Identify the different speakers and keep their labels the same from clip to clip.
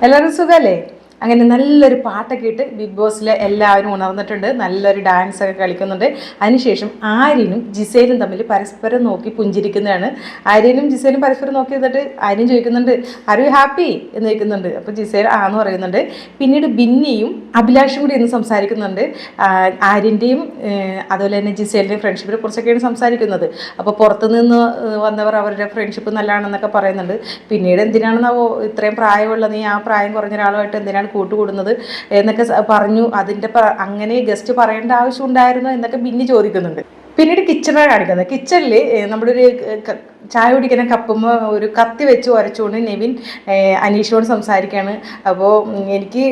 Speaker 1: എല്ലാവരും സുഖമല്ലേ അങ്ങനെ നല്ലൊരു പാട്ടൊക്കെ ഇട്ട് ബിഗ് ബോസിൽ എല്ലാവരും ഉണർന്നിട്ടുണ്ട്. നല്ലൊരു ഡാൻസ് ഒക്കെ കളിക്കുന്നുണ്ട്. അതിനുശേഷം ആര്യനും ജിസേലും തമ്മിൽ പരസ്പരം നോക്കി പുഞ്ചിരിക്കുന്നതാണ്. ആര്യനും ജിസേലും പരസ്പരം നോക്കി നിന്നിട്ട് ആര്യൻ ചോദിക്കുന്നുണ്ട് ആർ യു ഹാപ്പി എന്ന് ചോദിക്കുന്നുണ്ട്. അപ്പോൾ ജിസേൽ ആന്ന് പറയുന്നുണ്ട്. പിന്നീട് ബിന്നിയും അഭിലാഷും കൂടി ഇന്ന് സംസാരിക്കുന്നുണ്ട്. ആര്യന്റെയും അതുപോലെ തന്നെ ജിസേലിന്റെയും ഫ്രണ്ട്ഷിപ്പിനെ കുറിച്ചൊക്കെയാണ് സംസാരിക്കുന്നത്. അപ്പോൾ പുറത്തുനിന്ന് വന്നവർ അവരുടെ ഫ്രണ്ട്ഷിപ്പ് നല്ലതാണെന്നൊക്കെ പറയുന്നുണ്ട്. പിന്നീട് എന്തിനാണെന്നാവോ ഇത്രയും പ്രായമുള്ള നീ ആ പ്രായം കുറഞ്ഞ ഒരാളുമായിട്ട് എന്തിനാണ് കൂട്ടുകൂടുന്നത് എന്നൊക്കെ പറഞ്ഞു. അതിന്റെ അങ്ങനെ ഗസ്റ്റ് പറയേണ്ട ആവശ്യം ഉണ്ടായിരുന്നോ എന്നൊക്കെ ബിന്നി ചോദിക്കുന്നുണ്ട്. പിന്നീട് കിച്ചണാണ് കാണിക്കുന്നത്. കിച്ചണിൽ നമ്മുടെ ഒരു ചായ കുടിക്കുന്ന കപ്പുമ്പോൾ ഒരു കത്തി വെച്ച് ഉരച്ചുകൊണ്ട് നെവിൻ അനീഷിനോട് സംസാരിക്കുകയാണ് അപ്പോൾ എനിക്ക്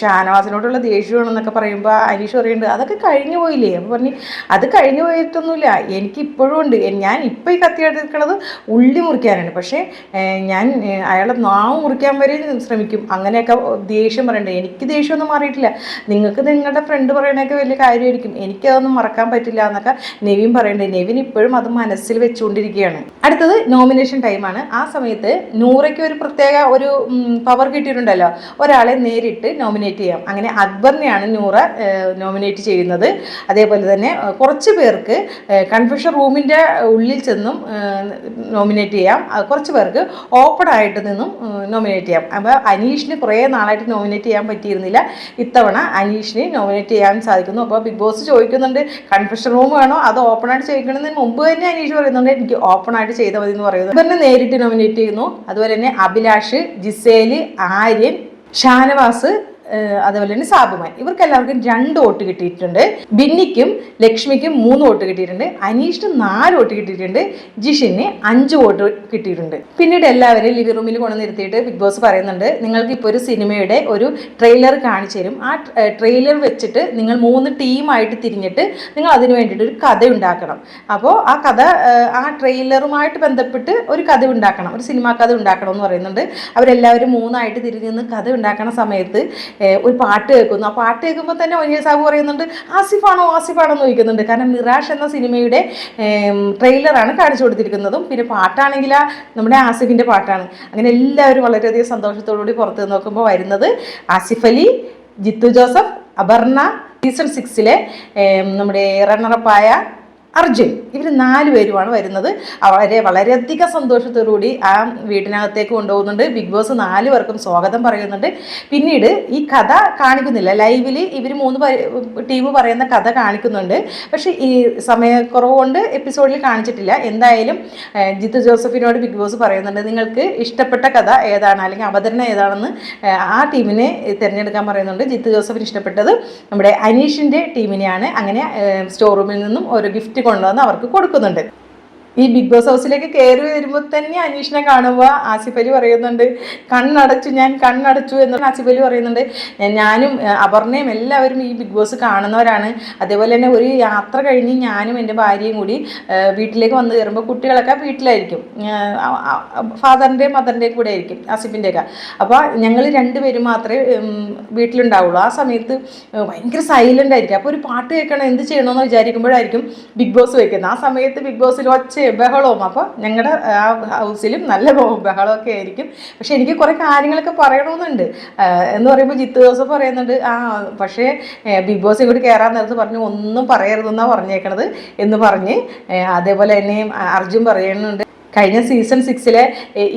Speaker 1: ഷാനവാസിനോടുള്ള ദേഷ്യമാണെന്നൊക്കെ പറയുമ്പോൾ അനീഷ് പറയുന്നുണ്ട് അതൊക്കെ കഴിഞ്ഞു പോയില്ലേ? അപ്പോൾ പറഞ്ഞു അത് കഴിഞ്ഞു പോയിട്ടൊന്നുമില്ല. എനിക്ക് ഇപ്പോഴും ഉണ്ട് ഞാൻ ഇപ്പോൾ ഈ കത്തി എടുക്കുന്നത് ഉള്ളി മുറിക്കാനാണ്. പക്ഷേ ഞാൻ അയാളെ നാവ് മുറിക്കാൻ വരെ ശ്രമിക്കും. അങ്ങനെയൊക്കെ ദേഷ്യം പറയണ്ടേ. എനിക്ക് ദേഷ്യമൊന്നും മാറിയിട്ടില്ല. നിങ്ങൾക്ക് നിങ്ങളുടെ ഫ്രണ്ട് പറയണതൊക്കെ വലിയ കാര്യമായിരിക്കും. എനിക്കതൊന്നും മറക്കാൻ പറ്റില്ല എന്നൊക്കെ നെവിൻ പറയണ്ടേ. നെവിൻ ഇപ്പോഴും അത് മനസ്സിൽ വെച്ചുകൊണ്ടിരിക്കുകയാണ്. അടുത്തത് നോമിനേഷൻ ടൈമാണ് ആ സമയത്ത് നൂറയ്ക്ക് ഒരു പ്രത്യേക ഒരു പവർ കിട്ടിയിട്ടുണ്ടല്ലോ. ഒരാളെ നേരിട്ട് നോമിനേറ്റ് ചെയ്യാം. അങ്ങനെ അക്ബറിനെയാണ് നൂറ നോമിനേറ്റ് ചെയ്യുന്നത്. അതേപോലെ തന്നെ കുറച്ച് പേർക്ക് കൺഫ്യൂഷൻ റൂമിന്റെ ഉള്ളിൽ ചെന്നും നോമിനേറ്റ് ചെയ്യാം. കുറച്ച് പേർക്ക് ഓപ്പൺ ആയിട്ട് നിന്നും നോമിനേറ്റ് ചെയ്യാം. അപ്പോൾ അനീഷിന് കുറേ നാളായിട്ട് നോമിനേറ്റ് ചെയ്യാൻ പറ്റിയിരുന്നില്ല. ഇത്തവണ അനീഷിനെ നോമിനേറ്റ് ചെയ്യാൻ സാധിക്കുന്നു. അപ്പോൾ ബിഗ് ബോസ് ചോദിക്കുന്നുണ്ട് കൺഫ്യൂഷൻ റൂം വേണോ? അത് ഓപ്പൺ ആയിട്ട് ചോദിക്കണമെന്നതിന് മുമ്പ് തന്നെ അനീഷ് പറയുന്നുണ്ട് എനിക്ക് ഓപ്പൺ ആയിട്ട് ചെയ്താൽ മതി എന്ന് പറയുന്നത്. ഇവരിനെ നേരിട്ട് നോമിനേറ്റ് ചെയ്യുന്നു. അതുപോലെ തന്നെ അഭിലാഷ് ജിസേൽ ആര്യൻ ഷാനവാസ് അതുപോലെ തന്നെ സാബുമാൻ. ഇവർക്ക് എല്ലാവർക്കും രണ്ട് വോട്ട് കിട്ടിയിട്ടുണ്ട്. ബിന്നിക്കും ലക്ഷ്മിക്കും മൂന്ന് വോട്ട് കിട്ടിയിട്ടുണ്ട്. അനീഷിന് നാല് വോട്ട് കിട്ടിയിട്ടുണ്ട്. ജിഷിന് അഞ്ച് വോട്ട് കിട്ടിയിട്ടുണ്ട്. പിന്നീട് എല്ലാവരും ലിവിംഗ് റൂമിൽ കൊണ്ടുവന്നിരുത്തിയിട്ട് ബിഗ് ബോസ് പറയുന്നുണ്ട് നിങ്ങൾക്ക് ഇപ്പോൾ ഒരു സിനിമയുടെ ഒരു ട്രെയിലർ കാണിച്ചു തരും. ആ ട്രെയിലർ വെച്ചിട്ട് നിങ്ങൾ മൂന്ന് ടീമായിട്ട് തിരിഞ്ഞിട്ട് നിങ്ങൾ അതിന് വേണ്ടിയിട്ട് ഒരു കഥ ഉണ്ടാക്കണം. അപ്പോൾ ആ കഥ ആ ട്രെയിലറുമായിട്ട് ബന്ധപ്പെട്ട് ഒരു കഥ ഉണ്ടാക്കണം. ഒരു സിനിമാ കഥ ഉണ്ടാക്കണം എന്ന് പറയുന്നുണ്ട്. അവരെല്ലാവരും മൂന്നായിട്ട് തിരിഞ്ഞ് കഥ ഉണ്ടാക്കുന്ന സമയത്ത് ഒരു പാട്ട് കേൾക്കുന്നു. ആ പാട്ട് കേൾക്കുമ്പോൾ തന്നെ ഒനിയൻ സാബു പറയുന്നുണ്ട് ആസിഫാണോ ആസിഫാണോ എന്ന് ചോദിക്കുന്നുണ്ട്. കാരണം മിറാഷ് എന്ന സിനിമയുടെ ട്രെയിലറാണ് കാണിച്ചു കൊടുത്തിരിക്കുന്നതും. പിന്നെ പാട്ടാണെങ്കിൽ ആ നമ്മുടെ ആസിഫിന്റെ പാട്ടാണ്. അങ്ങനെ എല്ലാവരും വളരെയധികം സന്തോഷത്തോടുകൂടി പുറത്ത് നോക്കുമ്പോൾ വരുന്നത് ആസിഫ് അലി ജിത്തു ജോസഫ് അപർണ സീസൺ സിക്സിലെ നമ്മുടെ റണ്ണറപ്പായ അർജുൻ ഇവർ നാല് പേരുമാണ് വരുന്നത്. അവരെ വളരെയധികം സന്തോഷത്തോടുകൂടി ആ വീട്ടിനകത്തേക്ക് കൊണ്ടുപോകുന്നുണ്ട്. ബിഗ് ബോസ് നാല് പേർക്കും സ്വാഗതം പറയുന്നുണ്ട്. പിന്നീട് ഈ കഥ കാണിക്കുന്നില്ല. ലൈവിൽ ഇവർ മൂന്ന് ടീം പറയുന്ന കഥ കാണിക്കുന്നുണ്ട്. പക്ഷേ ഈ സമയക്കുറവ് കൊണ്ട് എപ്പിസോഡിൽ കാണിച്ചിട്ടില്ല. എന്തായാലും ജിത്തു ജോസഫിനോട് ബിഗ് ബോസ് പറയുന്നുണ്ട് നിങ്ങൾക്ക് ഇഷ്ടപ്പെട്ട കഥ ഏതാണ്? അല്ലെങ്കിൽ അവതരണം ഏതാണെന്ന് ആ ടീമിനെ തിരഞ്ഞെടുക്കാൻ പറയുന്നുണ്ട് ജിത്തു ജോസഫിന് ഇഷ്ടപ്പെട്ടത് നമ്മുടെ അനീഷിന്റെ ടീമിനെയാണ്. അങ്ങനെ സ്റ്റോർ റൂമിൽ നിന്നും ഒരു ഗിഫ്റ്റ് കൊണ്ടുവന്ന് അവർക്ക് കൊടുക്കുന്നുണ്ട്. ഈ ബിഗ് ബോസ് ഹൗസിലേക്ക് കയറി വരുമ്പോൾ തന്നെ അനീഷിനെ കാണുമ്പോൾ ആസിഫ് അലി പറയുന്നുണ്ട് കണ്ണടച്ചു ഞാൻ കണ്ണടച്ചു എന്ന് ആസിഫ് അലി പറയുന്നുണ്ട് ഞാനും അപർണയും എല്ലാവരും ഈ ബിഗ് ബോസ് കാണുന്നവരാണ്. അതേപോലെ തന്നെ ഒരു യാത്ര കഴിഞ്ഞ് ഞാനും എന്റെ ഭാര്യയും കൂടി വീട്ടിലേക്ക് വന്ന് കയറുമ്പോൾ കുട്ടികളൊക്കെ വീട്ടിലായിരിക്കും. ഫാദറിന്റെയും മദറിന്റെയും കൂടെ ആയിരിക്കും ആസിഫിന്റെയൊക്കെ അപ്പോൾ ഞങ്ങൾ രണ്ടുപേരും മാത്രമേ വീട്ടിലുണ്ടാവുള്ളൂ. ആ സമയത്ത് ഭയങ്കര സൈലന്റ് ആയിരിക്കും. അപ്പോൾ ഒരു പാട്ട് കേൾക്കണം എന്ത് ചെയ്യണമെന്ന് വിചാരിക്കുമ്പോഴായിരിക്കും ബിഗ് ബോസ് വയ്ക്കുന്നത് ആ സമയത്ത് ബിഗ് ബോസിൽ ഒച്ച ബഹളവും. അപ്പോൾ ഞങ്ങളുടെ ആ ഹൗസിലും നല്ല ബഹ- ബഹളമൊക്കെ ആയിരിക്കും. പക്ഷേ എനിക്ക് കുറേ കാര്യങ്ങളൊക്കെ പറയണമെന്നുണ്ട് എന്ന് പറയുമ്പോൾ ജിത്ത് ജോസഫ് പറയുന്നുണ്ട് ആ പക്ഷേ ബിഗ് ബോസിൽ കൂടി കയറാൻ നേരത്ത് പറഞ്ഞു ഒന്നും പറയരുതെന്നാണ് പറഞ്ഞേക്കണത് എന്ന് പറഞ്ഞ് അതേപോലെ തന്നെ അർജുൻ പറയുന്നുണ്ട്. കഴിഞ്ഞ സീസൺ സിക്സിലെ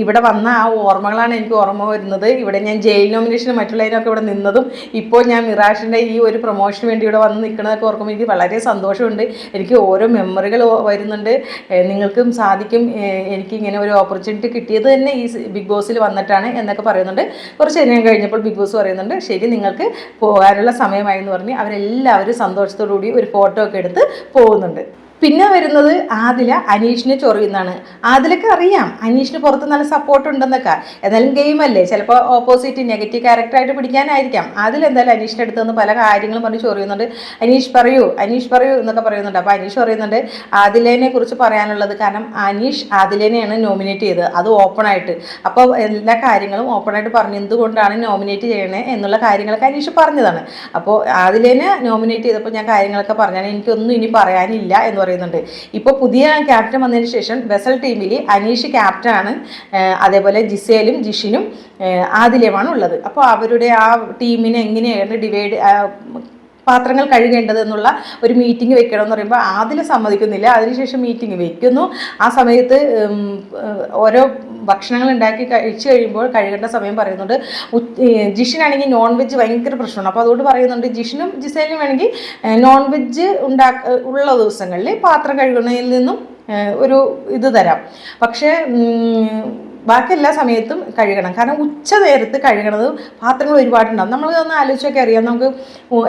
Speaker 1: ഇവിടെ വന്ന ആ ഓർമ്മകളാണ് എനിക്ക് ഓർമ്മ വരുന്നത്. ഇവിടെ ഞാൻ ജയിൽ നോമിനേഷനും മറ്റുള്ളതിനൊക്കെ ഇവിടെ നിന്നതും ഇപ്പോൾ ഞാൻ മിറാഷിന്റെ ഈ ഒരു പ്രൊമോഷന് വേണ്ടി ഇവിടെ വന്ന് നിൽക്കുന്നതൊക്കെ ഓർക്കുമ്പോൾ എനിക്ക് വളരെ സന്തോഷമുണ്ട്. എനിക്ക് ഓരോ മെമ്മറികൾ വരുന്നുണ്ട്. നിങ്ങൾക്കും സാധിക്കും എനിക്ക് ഇങ്ങനെ ഒരു ഓപ്പർച്യൂണിറ്റി കിട്ടിയത് തന്നെ ഈ ബിഗ് ബോസിൽ വന്നിട്ടാണ് എന്നൊക്കെ പറയുന്നുണ്ട്. കുറച്ച് നേരം കഴിഞ്ഞപ്പോൾ ബിഗ് ബോസ് പറയുന്നുണ്ട് ശരി നിങ്ങൾക്ക് പോകാനുള്ള സമയമായി എന്ന് പറഞ്ഞ് അവരെല്ലാവരും സന്തോഷത്തോടു കൂടി ഒരു ഫോട്ടോ ഒക്കെ എടുത്ത് പോകുന്നുണ്ട്. പിന്നെ വരുന്നത് ആദില അനീഷിനെ ചൊറിയുന്നതാണ്. ആദിലൊക്കെ അറിയാം അനീഷിന് പുറത്ത് നല്ല സപ്പോർട്ട് ഉണ്ടെന്നൊക്കെ. എന്നാലും ഗെയിം അല്ലേ? ചിലപ്പോൾ ഓപ്പോസിറ്റ് നെഗറ്റീവ് ക്യാരക്ടറായിട്ട് പിടിക്കാനായിരിക്കാം. ആദിൽ എന്തായാലും അനീഷിന്റെ അടുത്ത് നിന്ന് പല കാര്യങ്ങളും പറഞ്ഞ് ചൊറിയുന്നുണ്ട്. അനീഷ് പറയൂ അനീഷ് പറയൂ എന്നൊക്കെ പറയുന്നുണ്ട്. അപ്പോൾ അനീഷ് പറയുന്നുണ്ട് ആദിലേനെ കുറിച്ച് പറയാനുള്ളത് കാരണം അനീഷ് ആദിലേനെയാണ് നോമിനേറ്റ് ചെയ്തത്. അത് ഓപ്പണായിട്ട് അപ്പോൾ എല്ലാ കാര്യങ്ങളും ഓപ്പണായിട്ട് പറഞ്ഞു എന്തുകൊണ്ടാണ് നോമിനേറ്റ് ചെയ്യണേ എന്നുള്ള കാര്യങ്ങളൊക്കെ അനീഷ് പറഞ്ഞതാണ്. അപ്പോൾ ആദിലേനെ നോമിനേറ്റ് ചെയ്തപ്പോൾ ഞാൻ കാര്യങ്ങളൊക്കെ പറഞ്ഞാൽ എനിക്കൊന്നും ഇനി പറയാനില്ല എന്ന് പറയുന്നത് പറയുന്നുണ്ട്. ഇപ്പോൾ പുതിയ ക്യാപ്റ്റൻ വന്നതിന് ശേഷം വെസൽ ടീമിൽ അനീഷ് ക്യാപ്റ്റനാണ് അതേപോലെ ജിസേലും ജിഷിനും ആദിലയുമാണ് ഉള്ളത്. അപ്പോൾ അവരുടെ ആ ടീമിനെ എങ്ങനെയാണ് ഡിവൈഡ് പാത്രങ്ങൾ കഴുകേണ്ടത് എന്നുള്ള ഒരു മീറ്റിംഗ് വെക്കണം എന്ന് പറയുമ്പോൾ ആദ്യം സമ്മതിക്കുന്നില്ല. അതിനുശേഷം മീറ്റിംഗ് വെക്കുന്നു. ആ സമയത്ത് ഓരോ ഭക്ഷണങ്ങൾ ഉണ്ടാക്കി കഴിച്ചു കഴിയുമ്പോൾ കഴുകേണ്ട സമയം പറയുന്നുണ്ട്. ജിഷിനാണെങ്കിൽ നോൺ വെജ് ഭയങ്കര പ്രശ്നമാണ്. അപ്പോൾ അതുകൊണ്ട് പറയുന്നുണ്ട് ജിഷിനും ജിസേലിനും വേണമെങ്കിൽ നോൺ വെജ് ഉണ്ടാക്ക ഉള്ള ദിവസങ്ങളിൽ പാത്രം കഴുകുന്നതിൽ നിന്നും ഒരു ഇത് തരാം. പക്ഷേ ബാക്കി എല്ലാ സമയത്തും കഴുകണം. കാരണം ഉച്ച നേരത്ത് കഴുകണത് പാത്രങ്ങൾ ഒരുപാടുണ്ടാവും. നമ്മൾ ഒന്ന് ആലോചിച്ചൊക്കെ അറിയാം. നമുക്ക്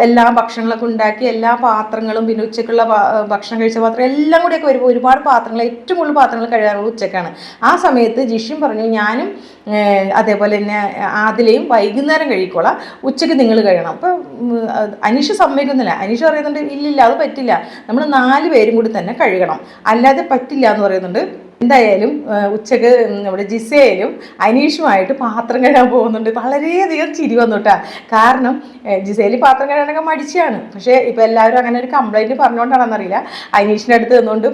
Speaker 1: എല്ലാ ഭക്ഷണങ്ങളൊക്കെ ഉണ്ടാക്കി എല്ലാ പാത്രങ്ങളും പിന്നെ ഉച്ചക്കുള്ള ഭക്ഷണം കഴിച്ച പാത്രം എല്ലാം കൂടിയൊക്കെ വരുമ്പോൾ ഒരുപാട് പാത്രങ്ങൾ ഏറ്റവും കൂടുതൽ പാത്രങ്ങൾ കഴുകാറുള്ളത് ഉച്ചക്കാണ്. ആ സമയത്ത് ജിഷ്യം പറഞ്ഞു ഞാനും അതേപോലെ തന്നെ ആദിലയും വൈകുന്നേരം കഴിക്കോളാം. ഉച്ചയ്ക്ക് നിങ്ങൾ കഴിയണം അപ്പം അനീഷ് സമ്മതിക്കുന്നില്ല. അനീഷ് പറയുന്നുണ്ട് ഇല്ലില്ല അത് പറ്റില്ല. നമ്മൾ നാല് പേരും കൂടി തന്നെ കഴുകണം. അല്ലാതെ പറ്റില്ല എന്ന് പറയുന്നുണ്ട്. എന്തായാലും ഉച്ചയ്ക്ക് നമ്മുടെ ജിസയിലും അനീഷുമായിട്ട് പാത്രം കഴുകാൻ പോകുന്നുണ്ട്. വളരെയധികം ചിരി വന്നുട്ടാ. കാരണം ജിസയിൽ പാത്രം കഴുകാനൊക്കെ മടിച്ചാണ്. പക്ഷേ ഇപ്പം എല്ലാവരും അങ്ങനെ ഒരു കംപ്ലൈന്റ് പറഞ്ഞുകൊണ്ടാണെന്നറിയില്ല അനീഷിന്റെ അടുത്ത് നിന്നുകൊണ്ട്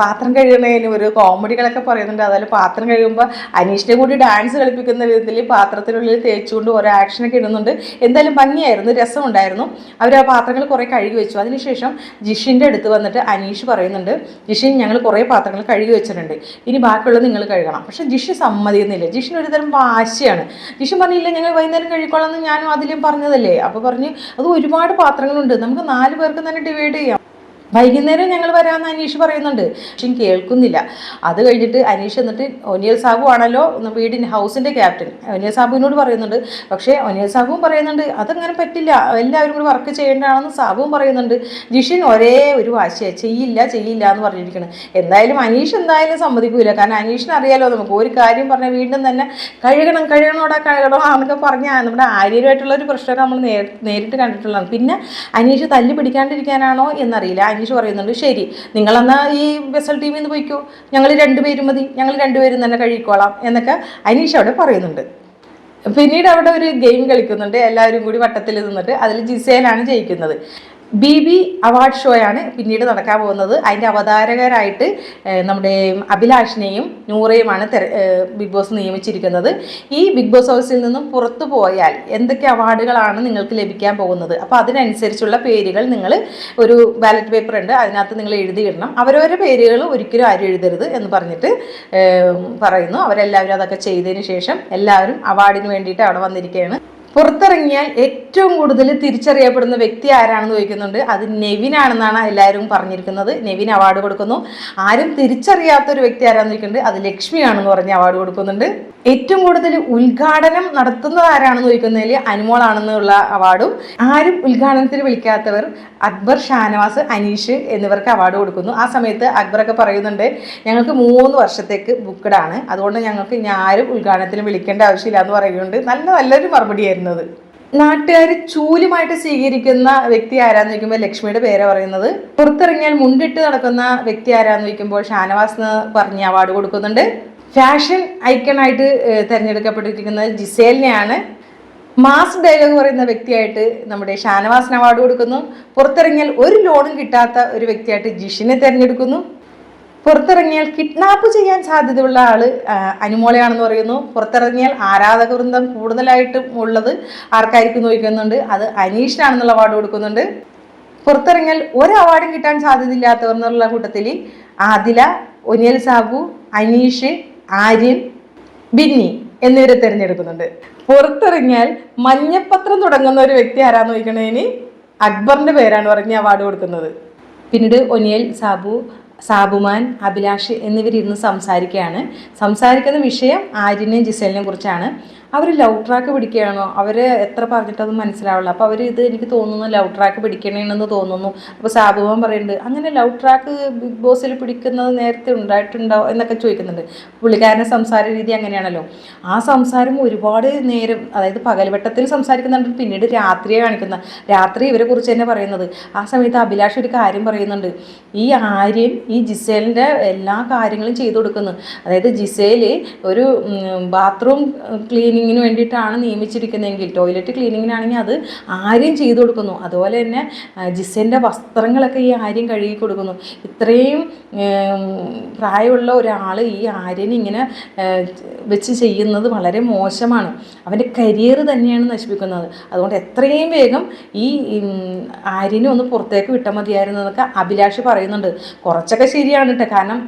Speaker 1: പാത്രം കഴുകുന്നതിന് ഒരു കോമഡികളൊക്കെ പറയുന്നുണ്ട്. അതുപോലെ പാത്രം കഴുകുമ്പോൾ അനീഷിനെ കൂടി ഡാൻസ് കളിപ്പിക്കുന്ന വിധത്തിൽ പാത്രത്തിനുള്ളിൽ തേച്ചുകൊണ്ട് ഓരോ ആക്ഷനൊക്കെ ഇടുന്നുണ്ട്. എന്തായാലും ഭംഗിയായിരുന്നു രസമുണ്ടായിരുന്നു. അവർ ആ പാത്രങ്ങൾ കുറേ കഴുകി വെച്ചു. അതിനുശേഷം ജിഷിന്റെ അടുത്ത് വന്നിട്ട് അനീഷ് പറയുന്നുണ്ട് ജിഷിൻ ഞങ്ങൾ കുറേ പാത്രങ്ങൾ കഴുകി വെച്ചിട്ടുണ്ട്. ഇനി ബാക്കിയുള്ളത് നിങ്ങൾ കഴുകണം. പക്ഷെ ജിഷ് സമ്മതിക്കുന്നില്ല. ജിഷിന് ഒരുതരം വാശിയാണ്. ജിഷൻ പറഞ്ഞില്ല ഞങ്ങൾ വൈകുന്നേരം കഴിക്കോളാം എന്ന് ഞാനും അതിലും പറഞ്ഞതല്ലേ. അപ്പോൾ പറഞ്ഞ് അത് ഒരുപാട് പാത്രങ്ങളുണ്ട്. നമുക്ക് നാല് പേർക്ക് തന്നെ ഡിവൈഡ് ചെയ്യാം. വൈകുന്നേരം ഞങ്ങൾ വരാമെന്ന് അനീഷ് പറയുന്നുണ്ട്. പക്ഷെ കേൾക്കുന്നില്ല. അത് കഴിഞ്ഞിട്ട് അനീഷ് എന്നിട്ട് ഒനിയൽ സാബു ആണല്ലോ വീടിന്റെ ഹൗസിന്റെ ക്യാപ്റ്റൻ. ഒനിയൽ സാബുവിനോട് പറയുന്നുണ്ട്. പക്ഷേ ഒനിയൽ സാബുവും പറയുന്നുണ്ട് അതങ്ങനെ പറ്റില്ല. എല്ലാവരും കൂടി വർക്ക് ചെയ്യേണ്ടതാണെന്ന് സാബുവും പറയുന്നുണ്ട്. ജിഷിൻ ഒരേ ഒരു വാശിയാണ് ചെയ്യില്ല ചെയ്യില്ല എന്ന് പറഞ്ഞിരിക്കുന്നത് എന്തായാലും അനീഷ് എന്തായാലും സമ്മതിക്കൂല. കാരണം അനീഷിന് അറിയാലോ നമുക്ക്. ഒരു കാര്യം പറഞ്ഞാൽ വീണ്ടും തന്നെ കഴുകണം കഴുകണോടാ കഴുകണം എന്നൊക്കെ പറഞ്ഞാൽ നമ്മുടെ ആര്യരുമായിട്ടുള്ള ഒരു പ്രശ്നം നമ്മൾ നേരിട്ട് കണ്ടിട്ടുള്ളതാണ്. പിന്നെ അനീഷ് തല്ലി പിടിക്കാണ്ടിരിക്കാനാണോ എന്നറിയില്ല. അനീഷ് പറയുന്നുണ്ട് ശരി നിങ്ങളെന്നാ ഈ വെസൽ ടീമിൽ നിന്ന് പോയിക്കോ? ഞങ്ങൾ രണ്ടുപേരും മതി ഞങ്ങൾ രണ്ടുപേരും തന്നെ കഴിക്കോളാം എന്നൊക്കെ അനീഷ് അവിടെ പറയുന്നുണ്ട്. പിന്നീട് അവിടെ ഒരു ഗെയിം കളിക്കുന്നുണ്ട് എല്ലാവരും കൂടി വട്ടത്തിൽ നിന്നിട്ട് അതിൽ ജിസേലാണ് ജയിക്കുന്നത്. ബി ബി അവാർഡ് ഷോയാണ് പിന്നീട് നടക്കാൻ പോകുന്നത്. അതിന്റെ അവതാരകരായിട്ട് നമ്മുടെ അഭിലാഷിനെയും നൂറയുമാണ് തെര ബിഗ് ബോസ് നിയമിച്ചിരിക്കുന്നത്. ഈ ബിഗ് ബോസ് ഹൗസിൽ നിന്നും പുറത്തു പോയാൽ എന്തൊക്കെ അവാർഡുകളാണ് നിങ്ങൾക്ക് ലഭിക്കാൻ പോകുന്നത്? അപ്പോൾ അതിനനുസരിച്ചുള്ള പേരുകൾ നിങ്ങൾ ഒരു ബാലറ്റ് പേപ്പർ ഉണ്ട് അതിനകത്ത് നിങ്ങൾ എഴുതിയിടണം. അവരവരുടെ പേരുകൾ ഒരിക്കലും ആരും എഴുതരുത് എന്ന് പറഞ്ഞിട്ട് പറയുന്നു. അവരെല്ലാവരും അതൊക്കെ ചെയ്തതിന് ശേഷം എല്ലാവരും അവാർഡിന് വേണ്ടിയിട്ട് അവിടെ വന്നിരിക്കുകയാണ്. പുറത്തിറങ്ങിയാൽ ഏറ്റവും കൂടുതൽ തിരിച്ചറിയപ്പെടുന്ന വ്യക്തി ആരാണെന്ന് ചോദിക്കുന്നുണ്ട്. അത് നെവിനാണെന്നാണ് എല്ലാവരും പറഞ്ഞിരിക്കുന്നത്. നെവിൻ അവാർഡ് കൊടുക്കുന്നു. ആരും തിരിച്ചറിയാത്ത ഒരു വ്യക്തി ആരാന്ന് ചോദിക്കുന്നുണ്ട്. അത് ലക്ഷ്മിയാണെന്ന് പറഞ്ഞ് അവാർഡ് കൊടുക്കുന്നുണ്ട്. ഏറ്റവും കൂടുതൽ ഉദ്ഘാടനം നടത്തുന്നത് ആരാണെന്ന് ചോദിക്കുന്നതിൽ അനുമോളാണെന്നുള്ള അവാർഡും ആരും ഉദ്ഘാടനത്തിന് വിളിക്കാത്തവർ അക്ബർ ഷാനവാസ് അനീഷ് എന്നിവർക്ക് അവാർഡ് കൊടുക്കുന്നു. ആ സമയത്ത് അക്ബറൊക്കെ പറയുന്നുണ്ട് ഞങ്ങൾക്ക് മൂന്ന് വർഷത്തേക്ക് ബുക്കഡാണ് അതുകൊണ്ട് ഞങ്ങൾക്ക് ആരും ഉദ്ഘാടനത്തിന് വിളിക്കേണ്ട ആവശ്യമില്ല എന്ന് പറയുന്നുണ്ട്. നല്ല നല്ലൊരു മറുപടിയായിരുന്നത് നാട്ടുകാർ ചൂലുമായിട്ട് സ്വീകരിക്കുന്ന വ്യക്തി ആരാന്ന് ചോദിക്കുമ്പോൾ ലക്ഷ്മിയുടെ പേര് പറയുന്നത്. പുറത്തിറങ്ങിയാൽ മുണ്ടിട്ട് നടക്കുന്ന വ്യക്തി ആരാന്ന് ചോദിക്കുമ്പോൾ ഷാനവാസ് എന്ന് പറഞ്ഞ് അവാർഡ് കൊടുക്കുന്നുണ്ട്. ഫാഷൻ ഐക്കണായിട്ട് തിരഞ്ഞെടുക്കപ്പെട്ടിരിക്കുന്നത് ജിസേലിനെയാണ് മാസ് ഡയലോഗ് പറയുന്ന വ്യക്തിയായിട്ട് നമ്മുടെ ഷാനവാസിന് അവാർഡ് കൊടുക്കുന്നു. പുറത്തിറങ്ങിയാൽ ഒരു ലോണും കിട്ടാത്ത ഒരു വ്യക്തിയായിട്ട് ജിഷിനെ തിരഞ്ഞെടുക്കുന്നു. പുറത്തിറങ്ങിയാൽ കിഡ്നാപ്പ് ചെയ്യാൻ സാധ്യതയുള്ള ആൾ അനുമോളയാണെന്ന് പറയുന്നു. പുറത്തിറങ്ങിയാൽ ആരാധക വൃന്ദം കൂടുതലായിട്ടും ഉള്ളത് ആർക്കായിരിക്കും നോക്കുന്നുണ്ട് അത് അനീഷിനാണെന്നുള്ള അവാർഡ് കൊടുക്കുന്നുണ്ട്. പുറത്തിറങ്ങിയാൽ ഒരു അവാർഡും കിട്ടാൻ സാധ്യതയില്ലാത്തവർ എന്നുള്ള കൂട്ടത്തിൽ ആദില ഒനിയൽ സാബു അനീഷ് ആര്യൻ ബിന്നി എന്നിവരെ തിരഞ്ഞെടുക്കുന്നുണ്ട്. പുറത്തിറങ്ങിയാൽ മഞ്ഞപ്പത്രം തുടങ്ങുന്ന ഒരു വ്യക്തി ആരാന്ന് ചോദിക്കണതിന് അക്ബറിന്റെ പേരാണ് പറഞ്ഞ് അവാർഡ് കൊടുക്കുന്നത്. പിന്നീട് ഒനിയൽ സാബു സാബുമാൻ അഭിലാഷ് എന്നിവരിരുന്ന് സംസാരിക്കുകയാണ്. സംസാരിക്കുന്ന വിഷയം ആര്യനെയും ജിസലിനെയും കുറിച്ചാണ്. അവർ ലവ് ട്രാക്ക് പിടിക്കുകയാണോ? അവർ എത്ര പറഞ്ഞിട്ടത് മനസ്സിലാവില്ല. അപ്പോൾ അവർ ഇത് എനിക്ക് തോന്നുന്നു ലവ് ട്രാക്ക് പിടിക്കണമെന്ന് തോന്നുന്നു. അപ്പോൾ സാബുവാൻ പറയുന്നുണ്ട് അങ്ങനെ ലവ് ട്രാക്ക് ബിഗ് ബോസിൽ പിടിക്കുന്നത് നേരത്തെ ഉണ്ടായിട്ടുണ്ടോ? എന്നൊക്കെ ചോദിക്കുന്നുണ്ട്. പുള്ളിക്കാരന്റെ സംസാര രീതി അങ്ങനെയാണല്ലോ. ആ സംസാരം ഒരുപാട് നേരം അതായത് പകൽവട്ടത്തിൽ സംസാരിക്കുന്നുണ്ട് പിന്നീട് രാത്രിയെ കാണിക്കുന്ന. രാത്രി ഇവരെ കുറിച്ച് തന്നെ പറയുന്നത്. ആ സമയത്ത് അഭിലാഷ് ഒരു കാര്യം പറയുന്നുണ്ട്. ഈ ആര്യൻ ഈ ജിസേലിന്റെ എല്ലാ കാര്യങ്ങളും ചെയ്തു കൊടുക്കുന്നു. അതായത് ജിസേൽ ഒരു ബാത്റൂം ക്ലീൻ ക്ലീനിങ്ങിന് വേണ്ടിയിട്ടാണ് നിയമിച്ചിരിക്കുന്നതെങ്കിൽ ടോയ്ലറ്റ് ക്ലീനിങ്ങിനാണെങ്കിൽ അത് ആര്യം ചെയ്തു കൊടുക്കുന്നു. അതുപോലെ തന്നെ ജിസേന്റെ വസ്ത്രങ്ങളൊക്കെ ഈ ആര്യം കഴുകി കൊടുക്കുന്നു. ഇത്രയും പ്രായമുള്ള ഒരാൾ ഈ ആര്യനെ ഇങ്ങനെ വെച്ച് ചെയ്യുന്നത് വളരെ മോശമാണ്. അവന്റെ കരിയർ തന്നെയാണ് നശിപ്പിക്കുന്നത്. അതുകൊണ്ട് എത്രയും വേഗം ഈ ആര്യനെ ഒന്ന് പുറത്തേക്ക് വിട്ടാൽ മതിയായിരുന്നു എന്നൊക്കെ അഭിലാഷ് പറയുന്നുണ്ട്. കുറച്ചൊക്കെ ശരിയാണ് കേട്ടോ കാരണം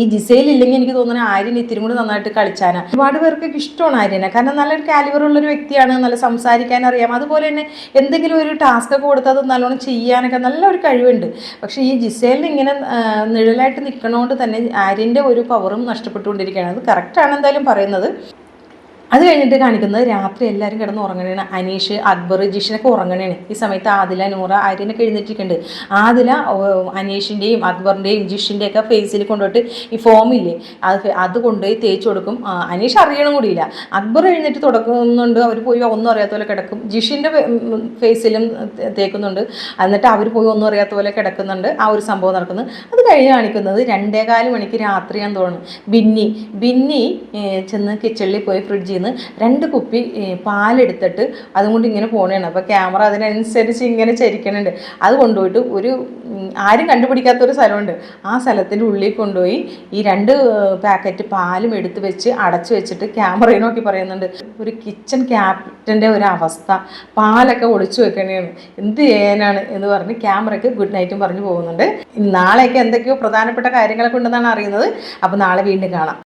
Speaker 1: ഈ ജിസയിൽ ഇല്ലെങ്കിൽ എനിക്ക് തോന്നുന്നത് ആര്യൻ ഇത്തിരി കൂടി നന്നായിട്ട് കളിച്ചാനാണ് ഒരുപാട് പേർക്കൊക്കെ ഇഷ്ടമാണ് ആര്യനെ. കാരണം നല്ലൊരു കാലിവർ ഉള്ളൊരു വ്യക്തിയാണ്. നല്ല സംസാരിക്കാൻ അറിയാം. അതുപോലെ തന്നെ എന്തെങ്കിലും ഒരു ടാസ്ക് ഒക്കെ കൊടുത്താൽ അത് നല്ലോണം ചെയ്യാനൊക്കെ നല്ലൊരു കഴിവുണ്ട്. പക്ഷേ ഈ ജിസേലിന് ഇങ്ങനെ നിഴലായിട്ട് നിൽക്കണോണ്ട് തന്നെ ആര്യന്റെ ഒരു പവറും നഷ്ടപ്പെട്ടുകൊണ്ടിരിക്കുകയാണ്. അത് കറക്റ്റാണ് എന്തായാലും പറയുന്നത്. അത് കഴിഞ്ഞിട്ട് കാണിക്കുന്നത് രാത്രി എല്ലാവരും കിടന്ന് ഉറങ്ങണേണ്. അനീഷ് അക്ബർ ജിഷിനൊക്കെ ഉറങ്ങണേണ്. ഈ സമയത്ത് ആദില നൂറ ആര്യനൊക്കെ എഴുന്നേറ്റിരിക്കുന്നുണ്ട് ആദില അനീഷിന്റെയും അക്ബറിന്റെയും ജിഷിന്റെ ഒക്കെ ഫേസിൽ കൊണ്ടുപോയിട്ട് ഈ ഫോമില്ലേ അത് അത് കൊണ്ടുപോയി തേച്ച് കൊടുക്കും. അനീഷ് അറിയണം കൂടിയില്ല. അക്ബർ എഴുന്നേറ്റ് തുടക്കുന്നുണ്ട് അവർ പോയി ഒന്നും അറിയാത്ത പോലെ കിടക്കും. ജിഷിന്റെ ഫേസിലും തേക്കുന്നുണ്ട്. എന്നിട്ട് അവർ പോയി ഒന്നും അറിയാത്ത പോലെ കിടക്കുന്നുണ്ട്. ആ ഒരു സംഭവം നടക്കുന്നത് അത് കഴിഞ്ഞ് കാണിക്കുന്നത് രണ്ടേകാൽ മണിക്ക് രാത്രിയാന്ന് തോന്നുന്നു. ബിന്നി ബിന്നി ചെന്ന് കിച്ചണിൽ പോയി ഫ്രിഡ്ജിൽ നിന്ന് രണ്ട് കുപ്പി പാലെടുത്തിട്ട് അതും കൊണ്ട് ഇങ്ങനെ പോണേണ്. അപ്പോൾ ക്യാമറ അതിനനുസരിച്ച് ഇങ്ങനെ ചരിക്കണുണ്ട്. അത് കൊണ്ടുപോയിട്ട് ഒരു ആരും കണ്ടുപിടിക്കാത്ത ഒരു സ്ഥലമുണ്ട്. ആ സ്ഥലത്തിന്റെ ഉള്ളിൽ കൊണ്ടുപോയി ഈ രണ്ട് പാക്കറ്റ് പാലും എടുത്ത് വെച്ച് അടച്ചു വെച്ചിട്ട് ക്യാമറയെ നോക്കി പറയുന്നുണ്ട്. ഒരു കിച്ചൺ ക്യാപ്റ്റന്റെ ഒരു അവസ്ഥ. പാലൊക്കെ ഒളിച്ചു വെക്കണേണ്. എന്ത് ചെയ്യാനാണ് എന്ന് പറഞ്ഞ് ക്യാമറയ്ക്ക് ഗുഡ് നൈറ്റും പറഞ്ഞു പോകുന്നുണ്ട്. നാളെയൊക്കെ എന്തൊക്കെയോ പ്രധാനപ്പെട്ട കാര്യങ്ങളൊക്കെ ഉണ്ടെന്നാണ് അറിയുന്നത്. അപ്പോൾ നാളെ വീണ്ടും കാണാം.